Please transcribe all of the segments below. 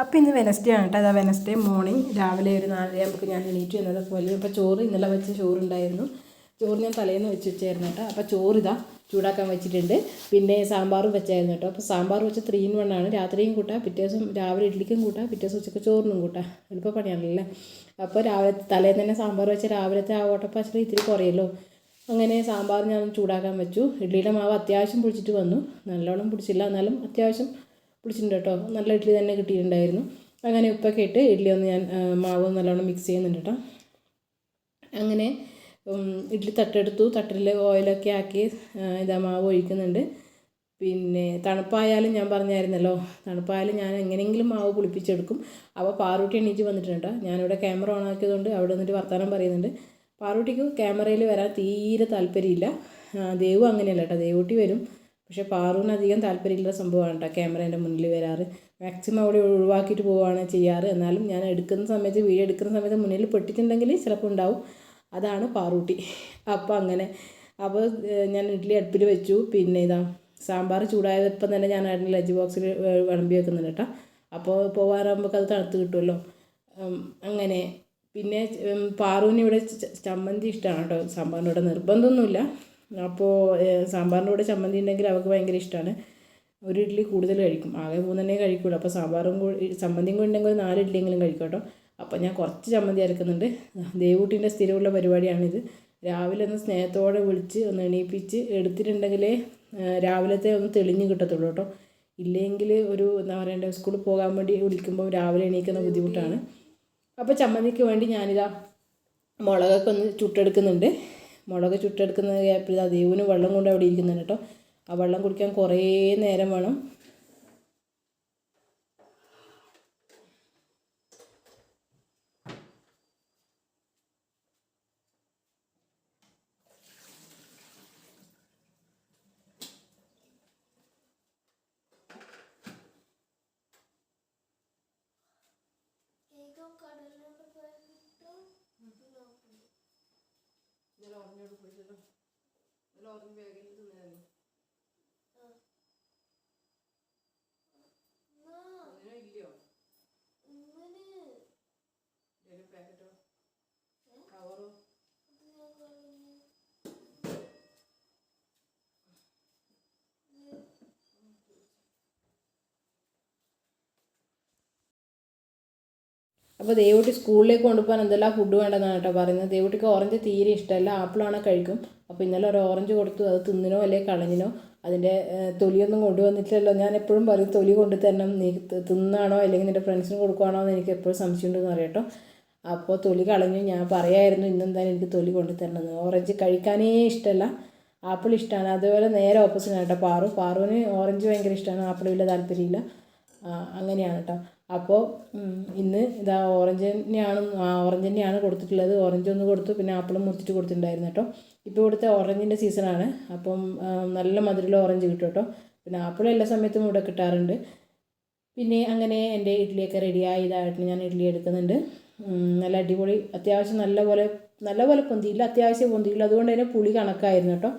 അപ്പോൾ ഇന്ന് വെനസ്ഡേ ആണ് കേട്ടോ. അതാ വെനസ്ഡേ മോർണിംഗ് രാവിലെ ഒരു നാലര ആകുമ്പോൾ ഞാൻ എണീറ്റ് വന്നത് പോലെ. അപ്പോൾ ചോറ് ഇന്നലെ വെച്ച ചോറുണ്ടായിരുന്നു. ചോറ് ഞാൻ തലേന്ന് വെച്ച് വെച്ചായിരുന്നു കേട്ടോ. അപ്പോൾ ചോറ് ഇതാ ചൂടാക്കാൻ വെച്ചിട്ടുണ്ട്. പിന്നെ സാമ്പാറും വെച്ചായിരുന്നു കേട്ടോ. അപ്പോൾ സാമ്പാർ വെച്ച് ത്രീ ഇൻ വൺ ആണ്. രാത്രിയും കൂട്ടാം പിറ്റേ ദിവസം രാവിലെ ഇഡ്ഡലിക്കും കൂട്ടാം പിറ്റേ ദിവസം ഉച്ചയ്ക്ക് ചോറിനും കൂട്ടാം. എളുപ്പപ്പണിയാണല്ലേ അപ്പോൾ രാവിലെ തലേന്ന് തന്നെ സാമ്പാർ വെച്ച രാവിലത്തെ ആ ഓട്ടപ്പാച്ചിൽ ഇത്തിരി കുറയല്ലോ. അങ്ങനെ സാമ്പാർ ഞാൻ ചൂടാക്കാൻ വെച്ചു. ഇഡ്ഡലിയുടെ മാവ് അത്യാവശ്യം പിടിച്ചിട്ട് വന്നു. നല്ലോണം പിടിച്ചില്ല. എന്നാലും അത്യാവശ്യം പിടിച്ചിട്ടുണ്ട് കേട്ടോ നല്ല ഇഡ്ഡലി തന്നെ കിട്ടിയിട്ടുണ്ടായിരുന്നു. അങ്ങനെ ഉപ്പൊക്കെ ഇട്ട് ഇഡ്ഡലി ഒന്ന് ഞാൻ മാവ് നല്ലോണം മിക്സ് ചെയ്യുന്നുണ്ട് കേട്ടോ അങ്ങനെ ഇഡ്ഡലി തട്ടെടുത്തു. തട്ടിൽ ഓയിലൊക്കെ ആക്കി ഇതാ മാവ് ഒഴിക്കുന്നുണ്ട്. പിന്നെ തണുപ്പായാലും ഞാൻ പറഞ്ഞായിരുന്നല്ലോ തണുപ്പായാലും ഞാൻ എങ്ങനെയെങ്കിലും മാവ് പുളിപ്പിച്ചെടുക്കും. അപ്പോൾ പാറൂട്ടി എണീറ്റ് വന്നിട്ടുണ്ട് ഞാനിവിടെ ക്യാമറ ഓൺ ആക്കിയതുകൊണ്ട് അവിടെ നിന്നിട്ട് വർത്തമാനം പറയുന്നുണ്ട്. പാറൂട്ടിക്ക് ക്യാമറയിൽ വരാൻ തീരെ താല്പര്യമില്ല. ദേവു അങ്ങനെയല്ല കേട്ടോ ദേവൂട്ടി വരും. പക്ഷേ പാറുവിന് അധികം താല്പര്യമില്ലാത്ത സംഭവമാണ് കേട്ടോ. ക്യാമറേന്റെ മുന്നിൽ വരാറ്. മാക്സിമം അവിടെ ഒഴിവാക്കിയിട്ട് പോവുകയാണ് ചെയ്യാറ്. എന്നാലും ഞാൻ എടുക്കുന്ന സമയത്ത് വീഡിയോ എടുക്കുന്ന സമയത്ത് മുന്നിൽ പെട്ടിട്ടുണ്ടെങ്കിൽ ചിലപ്പോൾ ഉണ്ടാവും. അതാണ് പാറൂട്ടി. അപ്പോൾ അങ്ങനെ. അപ്പോൾ ഞാൻ ഇഡ്ഡലി അടുപ്പിൽ വെച്ചു. പിന്നെ ഇതാ സാമ്പാർ ചൂടായപ്പം തന്നെ ഞാൻ അതിന്റെ ലഞ്ച് ബോക്സിൽ വിളമ്പി വെക്കുന്നുണ്ട് കേട്ടോ. അപ്പോൾ പോകാറാകുമ്പോൾ അത് തണുത്ത് കിട്ടുമല്ലോ. അങ്ങനെ. പിന്നെ പാറുവിന് ഇവിടെ ചമ്മന്തി ഇഷ്ടമാണ് കേട്ടോ. സാമ്പാറിന്റെ കൂടെ നിർബന്ധമൊന്നുമില്ല. അപ്പോൾ സാമ്പാറിന്റെ കൂടെ ചമ്മന്തി ഉണ്ടെങ്കിൽ അവൾക്ക് ഭയങ്കര ഇഷ്ടമാണ് ഒരു ഇഡ്ഡലി കൂടുതൽ കഴിക്കും. ആകെ മൂന്നെണ്ണേ കഴിക്കുള്ളൂ. അപ്പോൾ സാമ്പാറും കൂടി ചമ്മന്തിയും കൂടി ഉണ്ടെങ്കിൽ ഒരു നാല് ഇഡ്ഡലിയെങ്കിലും കഴിക്കും കേട്ടോ. അപ്പോൾ ഞാൻ കുറച്ച് ചമ്മന്തി അരക്കുന്നുണ്ട്. ദേവൂട്ടിന്റെ സ്ഥിരമുള്ള പരിപാടിയാണിത്. രാവിലെ ഒന്ന് സ്നേഹത്തോടെ വിളിച്ച് ഒന്ന് എണീപ്പിച്ച് എടുത്തിട്ടുണ്ടെങ്കിലേ രാവിലത്തെ ഒന്ന് തെളിഞ്ഞ് കിട്ടത്തുള്ളൂ കേട്ടോ. ഇല്ലെങ്കിൽ ഒരു എന്താ പറയണ്ടേ സ്കൂളിൽ പോകാൻ വേണ്ടി വിളിക്കുമ്പോൾ രാവിലെ എണീക്കുന്ന ബുദ്ധിമുട്ടാണ്. അപ്പോൾ ചമ്മന്തിക്ക് വേണ്ടി ഞാനിതാ മുളകൊക്കെ ഒന്ന് ചുട്ടെടുക്കുന്നുണ്ട്. മുളക് ചുട്ടെടുക്കുന്ന ഗ്യാപ്പിൽ അതേപോലെ വെള്ളം കൊണ്ട് അവിടെ ഇരിക്കുന്നുണ്ട് കേട്ടോ. ആ വെള്ളം കുടിക്കാൻ കുറേ നേരം വേണം. ഇല്ലയോ അപ്പോൾ ദേവുട്ടി സ്കൂളിലേക്ക് കൊണ്ടുപോകാൻ എന്തെല്ലാം ഫുഡ് വേണ്ടെന്നാണ് കേട്ടോ പറയുന്നത്. ദേവുട്ടിക്ക് ഓറഞ്ച് തീരെ ഇഷ്ടമല്ല. ആപ്പിളാണ് കഴിക്കും. അപ്പോൾ ഇന്നലെ ഒരു ഓറഞ്ച് കൊടുത്തു. അത് തിന്നിനോ അല്ലെങ്കിൽ കളഞ്ഞിനോ? അതിന്റെ തൊലിയൊന്നും കൊണ്ടുവന്നിട്ടില്ലല്ലോ. ഞാൻ എപ്പോഴും പറയും തൊലി കൊണ്ടു തരണം നീ തിന്നാണോ അല്ലെങ്കിൽ നിന്റെ ഫ്രണ്ട്സിന് കൊടുക്കുവാണോ എന്ന് എനിക്ക് എപ്പോഴും സംശയമുണ്ടെന്ന് അറിയട്ടോ അപ്പോൾ തൊലി കളഞ്ഞു. ഞാൻ പറയായിരുന്നു ഇന്നെന്തായാലും എനിക്ക് തൊലി കൊണ്ടു തരണമെന്ന് ഓറഞ്ച് കഴിക്കാനേ ഇഷ്ടമല്ല. ആപ്പിൾ ഇഷ്ടമാണ് അതുപോലെ നേരെ ഓപ്പോസിറ്റ് ആണ് കേട്ടോ. പാറു. പാറുവിന് ഓറഞ്ച് ഭയങ്കര ഇഷ്ടമാണ് ആപ്പിൾ വലിയ താല്പര്യമില്ല. അങ്ങനെയാണ് കേട്ടോ. അപ്പോൾ ഇന്ന് ഇതാ ഓറഞ്ച് തന്നെയാണ് ഓറഞ്ച് തന്നെയാണ് കൊടുത്തിട്ടുള്ളത്. ഓറഞ്ച് ഒന്ന് കൊടുത്തു പിന്നെ ആപ്പിളും മുറിച്ചിട്ട് കൊടുത്തിട്ടുണ്ടായിരുന്നു കേട്ടോ. ഇപ്പോൾ ഇവിടുത്തെ ഓറഞ്ചിന്റെ സീസണാണ്. അപ്പം നല്ല മധുരമുള്ള ഓറഞ്ച് കിട്ടും കേട്ടോ. പിന്നെ ആപ്പിൾ എല്ലാ സമയത്തും ഇവിടെ കിട്ടാറുണ്ട്. പിന്നെ അങ്ങനെ എന്റെ ഇഡ്ഡലിയൊക്കെ റെഡിയായി ഇതായിട്ട് ഞാൻ ഇഡ്ഡലി എടുക്കുന്നുണ്ട്. നല്ല അടിപൊളി അത്യാവശ്യം നല്ല പോലെ നല്ല പോലെ പൊന്തിയില്ല അത്യാവശ്യം പൊന്തിയില്ല. അതുകൊണ്ട് തന്നെ പുളി കണക്കായിരുന്നു കേട്ടോ.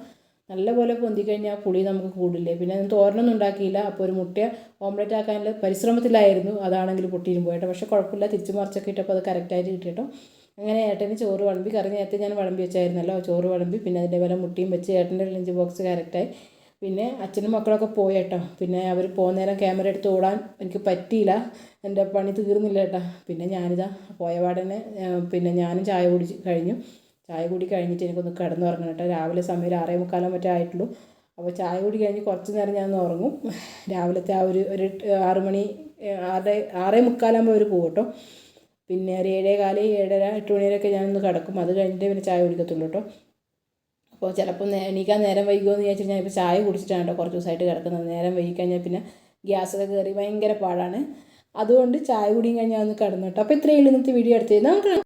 നല്ല പോലെ പൊന്തി കഴിഞ്ഞാൽ പുളി നമുക്ക് കൂടില്ലേ? പിന്നെ തോരനൊന്നും ഉണ്ടാക്കിയില്ല. അപ്പോൾ ഒരു മുട്ട ഓംലെറ്റ് ആക്കാനുള്ള പരിശ്രമത്തിലായിരുന്നു. അതാണെങ്കിൽ പൊട്ടിയിരുന്നു പോയിട്ട് പക്ഷേ കുഴപ്പമില്ല. തിരിച്ചു മറിച്ചൊക്കെ ഇട്ടപ്പോൾ അത് കറക്റ്റായിട്ട് കിട്ടി കേട്ടോ അങ്ങനെ ഏട്ടന് ചോറ് വിളമ്പി കറി നേരത്തെ ഞാൻ വിളമ്പി വെച്ചായിരുന്നല്ലോ. ചോറ് വിളമ്പി പിന്നെ അതിന്റെ പോലെ മുട്ടിയും വെച്ച് ഏട്ടന്റെ ലഞ്ച് ബോക്സ് കറക്റ്റായി പിന്നെ അച്ഛനും മക്കളൊക്കെ പോയി കേട്ടോ. പിന്നെ അവർ പോകുന്ന നേരം ക്യാമറ എടുത്ത് ഓടാൻ എനിക്ക് പറ്റിയില്ല. എന്റെ പണി തീർന്നില്ല കേട്ടോ. പിന്നെ ഞാനിതാ പോയ പാടനെ പിന്നെ ഞാനും ചായ കുടിച്ച് കഴിഞ്ഞു. ചായ കൂടി കഴിഞ്ഞിട്ട് എനിക്കൊന്ന് കിടന്നുറങ്ങണം കേട്ടോ. രാവിലെ സമയം ഒരു ആറേ മുക്കാലോ മറ്റേ ആയിട്ടുള്ളൂ. അപ്പോൾ ചായ കൂടി കഴിഞ്ഞ് കുറച്ച് നേരം ഞാൻ ഉറങ്ങും. രാവിലത്തെ ആ ഒരു ഒരു ആറ് മണി ആറേ ആറേ മുക്കാലാകുമ്പോൾ അവർ പോകും കേട്ടോ. പിന്നെ ഒരു ഏഴേ കാൽ ഏഴര എട്ട് മണിവരെയൊക്കെ ഞാനൊന്ന് കിടക്കും. അത് കഴിഞ്ഞിട്ട് പിന്നെ ചായ കുടിക്കത്തുള്ളൂ കേട്ടോ. അപ്പോൾ ചിലപ്പോൾ എണീക്കാൻ നേരം വൈകുമോ എന്ന് വിചാരിച്ചിട്ട് ഞാനിപ്പോൾ ചായ കുടിച്ചിട്ടാണ് കേട്ടോ കുറച്ച് ദിവസമായിട്ട് കിടക്കുന്നത്. നേരം വൈകി കഴിഞ്ഞാൽ പിന്നെ ഗ്യാസൊക്കെ കയറി ഭയങ്കര പാടാണ്. അതുകൊണ്ട് ചായ കുടിയും കഴിഞ്ഞാൽ ഒന്ന് കിടന്നു കേട്ടോ. അപ്പോൾ ഇത്രയും ഇന്നത്തെ വീഡിയോ. എടുത്ത് നമുക്ക്